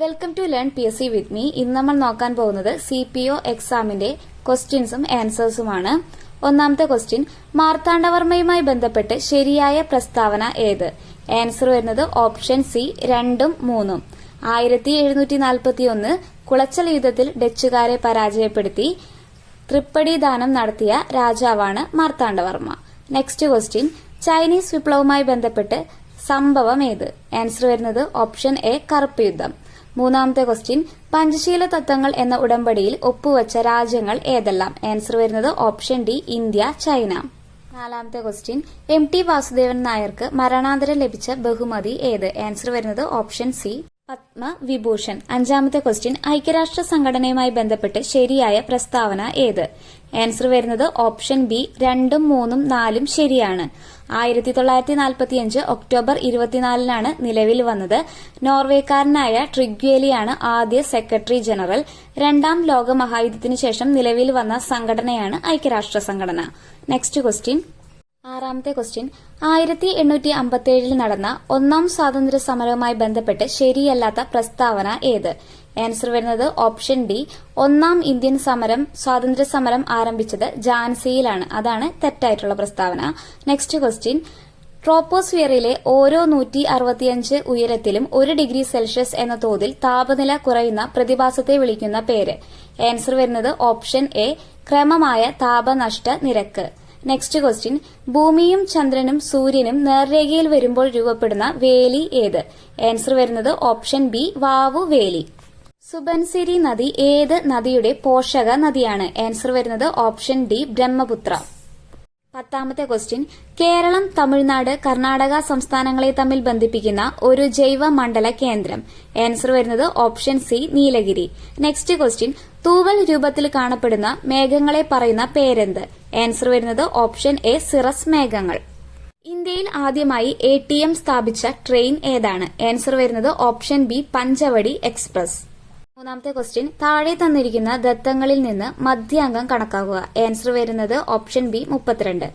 Welcome to learn P S C with me ഇന്ന് നമ്മൾ നോക്കാൻ പോകുന്നത് സി പി ഒ എക്സാമിന്റെ ക്വസ്റ്റ്യൻസും ആൻസേഴ്സുമാണ് ഒന്നാമത്തെ ക്വസ്റ്റ്യൻ മാർത്താണ്ഡവർമ്മയുമായി ബന്ധപ്പെട്ട് ശരിയായ പ്രസ്താവന ഏത്? ആൻസർ വരുന്നത് ഓപ്ഷൻ സി രണ്ടും മൂന്നും. ആയിരത്തി എഴുന്നൂറ്റി നാൽപ്പത്തി ഒന്ന് കുളച്ചൽ യുദ്ധത്തിൽ ഡച്ചുകാരെ പരാജയപ്പെടുത്തി തൃപ്പടി ദാനം നടത്തിയ രാജാവാണ് മാർത്താണ്ഡവർമ്മ. നെക്സ്റ്റ് ക്വസ്റ്റ്യൻ ചൈനീസ് വിപ്ലവവുമായി ബന്ധപ്പെട്ട് സംഭവം ഏത്? ആൻസർ വരുന്നത് ഓപ്ഷൻ എ കറുപ്പ് യുദ്ധം. മൂന്നാമത്തെ ക്വസ്റ്റ്യൻ പഞ്ചശീല തത്വങ്ങൾ എന്ന ഉടമ്പടിയിൽ ഒപ്പുവച്ച രാജ്യങ്ങൾ ഏതെല്ലാം? ആൻസർ വരുന്നത് ഓപ്ഷൻ ഡി ഇന്ത്യ ചൈന. നാലാമത്തെ ക്വസ്റ്റ്യൻ എം ടി വാസുദേവൻ നായർക്ക് മരണാന്തരം ലഭിച്ച ബഹുമതി ഏത്? ആൻസർ വരുന്നത് ഓപ്ഷൻ സി പത്മ വിഭൂഷൺ. അഞ്ചാമത്തെ ക്വസ്റ്റ്യൻ ഐക്യരാഷ്ട്ര സംഘടനയുമായി ബന്ധപ്പെട്ട് ശരിയായ പ്രസ്താവന ഏത്? ആൻസർ വരുന്നത് ഓപ്ഷൻ ബി രണ്ടും മൂന്നും നാലും ശരിയാണ്. ആയിരത്തി തൊള്ളായിരത്തി നാൽപ്പത്തിയഞ്ച് ഒക്ടോബർ ഇരുപത്തിനാലിനാണ് നിലവിൽ വന്നത്. നോർവേക്കാരനായ ട്രിഗ്വേലിയാണ് ആദ്യ സെക്രട്ടറി ജനറൽ. രണ്ടാം ലോക മഹായുദ്ധത്തിനു ശേഷം നിലവിൽ വന്ന സംഘടനയാണ് ഐക്യരാഷ്ട്ര സംഘടന നെക്സ്റ്റ് ക്വസ്റ്റ്യൻ ആറാമത്തെ ക്വസ്റ്റ്യൻ ആയിരത്തി എണ്ണൂറ്റി അമ്പത്തിയേഴിൽ നടന്ന ഒന്നാം സ്വാതന്ത്ര്യ സമരവുമായി ബന്ധപ്പെട്ട് ശരിയല്ലാത്ത പ്രസ്താവന ഏത്? ആൻസർ വരുന്നത് ഓപ്ഷൻ ഡി ഒന്നാം ഇന്ത്യൻ സമരം സ്വാതന്ത്ര്യ സമരം ആരംഭിച്ചത് ജാൻസിയിലാണ്. അതാണ് തെറ്റായിട്ടുള്ള പ്രസ്താവന. നെക്സ്റ്റ് ക്വസ്റ്റ്യൻ ട്രോപ്പോസ്ഫിയറിലെ ഓരോ നൂറ്റി അറുപത്തിയഞ്ച് ഉയരത്തിലും ഒരു ഡിഗ്രി സെൽഷ്യസ് എന്ന തോതിൽ താപനില കുറയുന്ന പ്രതിഭാസത്തെ വിളിക്കുന്ന പേര്. ആൻസർ വരുന്നത് ഓപ്ഷൻ എ ക്രമമായ താപനഷ്ട നിരക്ക്. നെക്സ്റ്റ് ക്വസ്റ്റ്യൻ ഭൂമിയും ചന്ദ്രനും സൂര്യനും നേർരേഖയിൽ വരുമ്പോൾ രൂപപ്പെടുന്ന വേലി ഏത്? ആൻസർ വരുന്നത് ഓപ്ഷൻ ബി വാവു വേലി സുബൻസിരി നദി ഏത് നദിയുടെ പോഷക നദിയാണ്? ആൻസർ വരുന്നത് ഓപ്ഷൻ ഡി ബ്രഹ്മപുത്ര. പത്താമത്തെ ക്വസ്റ്റ്യൻ കേരളം തമിഴ്നാട് കർണാടക സംസ്ഥാനങ്ങളെ തമ്മിൽ ബന്ധിപ്പിക്കുന്ന ഒരു ജൈവ മണ്ഡല കേന്ദ്രം. ആൻസർ വരുന്നത് option C Nilgiri. Next question തൂവൽ രൂപത്തിൽ കാണപ്പെടുന്ന മേഘങ്ങളെ പറയുന്ന പേരെന്ത്? ആൻസർ വരുന്നത് ഓപ്ഷൻ എ സിറസ് മേഘങ്ങൾ. ഇന്ത്യയിൽ ആദ്യമായി എ സ്ഥാപിച്ച ട്രെയിൻ ഏതാണ്? ആൻസർ വരുന്നത് ഓപ്ഷൻ ബി പഞ്ചവടി എക്സ്പ്രസ്. മൂന്നാമത്തെ ക്വസ്റ്റ്യൻ താഴെ തന്നിരിക്കുന്ന ദത്തങ്ങളിൽ നിന്ന് മധ്യാംഗം കണക്കാക്കുക. ആൻസർ വരുന്നത് ഓപ്ഷൻ ബി മുപ്പത്തിരണ്ട്.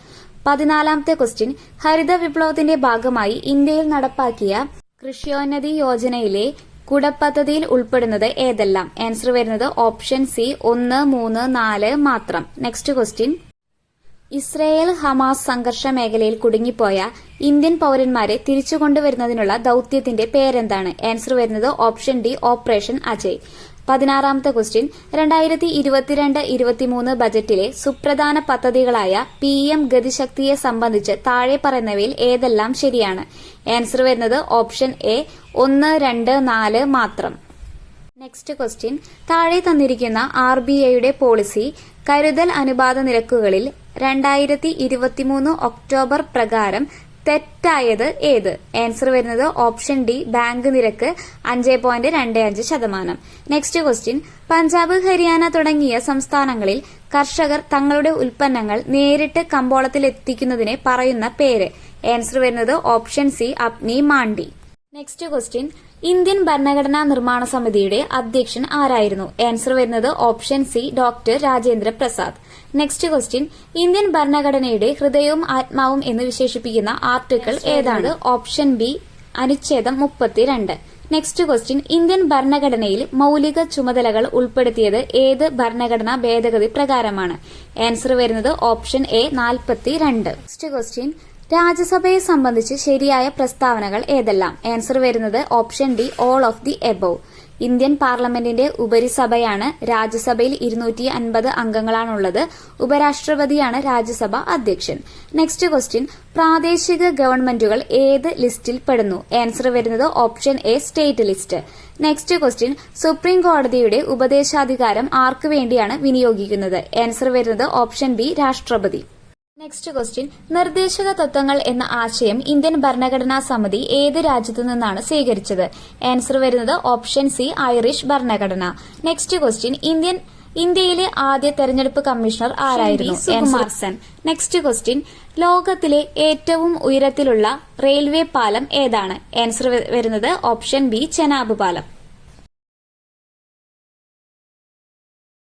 പതിനാലാമത്തെ ക്വസ്റ്റ്യൻ ഹരിത വിപ്ലവത്തിന്റെ ഭാഗമായി ഇന്ത്യയിൽ നടപ്പാക്കിയ കൃഷ്യോന്നതി യോജനയിലെ കുടപ്പദ്ധതിയിൽ ഉൾപ്പെടുന്നത് ഏതെല്ലാം? ആൻസർ വരുന്നത് ഓപ്ഷൻ സി ഒന്ന് മൂന്ന് നാല് മാത്രം. നെക്സ്റ്റ് ക്വസ്റ്റ്യൻ ഇസ്രയേൽ ഹമാസ് സംഘർഷ മേഖലയിൽ കുടുങ്ങിപ്പോയ ഇന്ത്യൻ പൌരന്മാരെ തിരിച്ചുകൊണ്ടുവരുന്നതിനുള്ള ദൌത്യത്തിന്റെ പേരെന്താണ്? ആൻസർ വരുന്നത് ഓപ്ഷൻ ഡി ഓപ്പറേഷൻ അജയ്. പതിനാറാമത്തെ ക്വസ്റ്റ്യൻ. രണ്ടായിരത്തി ഇരുപത്തിരണ്ട് ഇരുപത്തിമൂന്ന് ബജറ്റിലെ സുപ്രധാന പദ്ധതികളായ പി എം ഗതിശക്തിയെ സംബന്ധിച്ച് താഴെ പറയുന്നവയിൽ ഏതെല്ലാം ശരിയാണ്? ആൻസർ വരുന്നത് ഓപ്ഷൻ എ ഒന്ന് രണ്ട് നാല് മാത്രം. നെക്സ്റ്റ് ക്വസ്റ്റ്യൻ താഴെ തന്നിരിക്കുന്ന ആർ ബി ഐയുടെ പോളിസി കരുതൽ അനുപാത നിരക്കുകളിൽ രണ്ടായിരത്തി ഇരുപത്തിമൂന്ന് ഒക്ടോബർ പ്രകാരം തെറ്റായത് ഏത്? ആൻസർ വരുന്നത് ഓപ്ഷൻ ഡി ബാങ്ക് നിരക്ക് അഞ്ച് പോയിന്റ് രണ്ട് അഞ്ച് ശതമാനം. നെക്സ്റ്റ് ക്വസ്റ്റ്യൻ പഞ്ചാബ് ഹരിയാന തുടങ്ങിയ സംസ്ഥാനങ്ങളിൽ കർഷകർ തങ്ങളുടെ ഉൽപ്പന്നങ്ങൾ നേരിട്ട് കമ്പോളത്തിൽ എത്തിക്കുന്നതിനെ പറയുന്ന പേര്. ആൻസർ വരുന്നത് ഓപ്ഷൻ സി അപ്നി മാണ്ടി നെക്സ്റ്റ് ക്വസ്റ്റ്യൻ ഇന്ത്യൻ ഭരണഘടനാ നിർമ്മാണ സമിതിയുടെ അധ്യക്ഷൻ ആരായിരുന്നു? ആൻസർ വരുന്നത് option C doctor Rajendra Prasad next question Indian ഭരണഘടനയുടെ ഹൃദയവും ആത്മാവും എന്ന് വിശേഷിപ്പിക്കുന്ന ആർട്ടിക്കിൾ ഏതാണ്? ഓപ്ഷൻ ബി അനുച്ഛേദം മുപ്പത്തിരണ്ട്. നെക്സ്റ്റ് ക്വസ്റ്റ്യൻ ഇന്ത്യൻ ഭരണഘടനയിൽ മൌലിക ചുമതലകൾ ഉൾപ്പെടുത്തിയത് ഏത് ഭരണഘടനാ ഭേദഗതി പ്രകാരമാണ്? ആൻസർ വരുന്നത് ഓപ്ഷൻ എ നാൽപ്പത്തിരണ്ട്. നെക്സ്റ്റ് ക്വസ്റ്റ്യൻ രാജ്യസഭയെ സംബന്ധിച്ച് ശരിയായ പ്രസ്താവനകൾ ഏതെല്ലാം? ആൻസർ വരുന്നത് option D all of the above Indian പാർലമെന്റിന്റെ ഉപരിസഭയാണ് രാജ്യസഭയിൽ ഇരുന്നൂറ്റി അൻപത് അംഗങ്ങളാണുള്ളത്. ഉപരാഷ്ട്രപതിയാണ് രാജ്യസഭ അധ്യക്ഷൻ. നെക്സ്റ്റ് ക്വസ്റ്റ്യൻ പ്രാദേശിക ഗവൺമെന്റുകൾ ഏത് ലിസ്റ്റിൽ പെടുന്നു? ആൻസർ വരുന്നത് option A state list next question supreme കോടതിയുടെ ഉപദേശാധികാരം ആർക്കു വേണ്ടിയാണ് വിനിയോഗിക്കുന്നത്? ആൻസർ വരുന്നത് ഓപ്ഷൻ ബി രാഷ്ട്രപതി. നെക്സ്റ്റ് ക്വസ്റ്റ്യൻ നിർദ്ദേശക തത്വങ്ങൾ എന്ന ആശയം ഇന്ത്യൻ ഭരണഘടനാ സമിതി ഏത് രാജ്യത്തു നിന്നാണ് സ്വീകരിച്ചത്? ആൻസർ വരുന്നത് ഓപ്ഷൻ സി ഐറിഷ് ഭരണഘടന. നെക്സ്റ്റ് ക്വസ്റ്റ്യൻ ഇന്ത്യൻ ഇന്ത്യയിലെ ആദ്യ തെരഞ്ഞെടുപ്പ് കമ്മീഷണർ ആരായിരുന്നു? സുകുമാർ സെൻ നെക്സ്റ്റ് ക്വസ്റ്റ്യൻ ലോകത്തിലെ ഏറ്റവും ഉയരത്തിലുള്ള റെയിൽവേ പാലം ഏതാണ്? ആൻസർ വരുന്നത് ഓപ്ഷൻ ബി ചെനാബ് പാലം.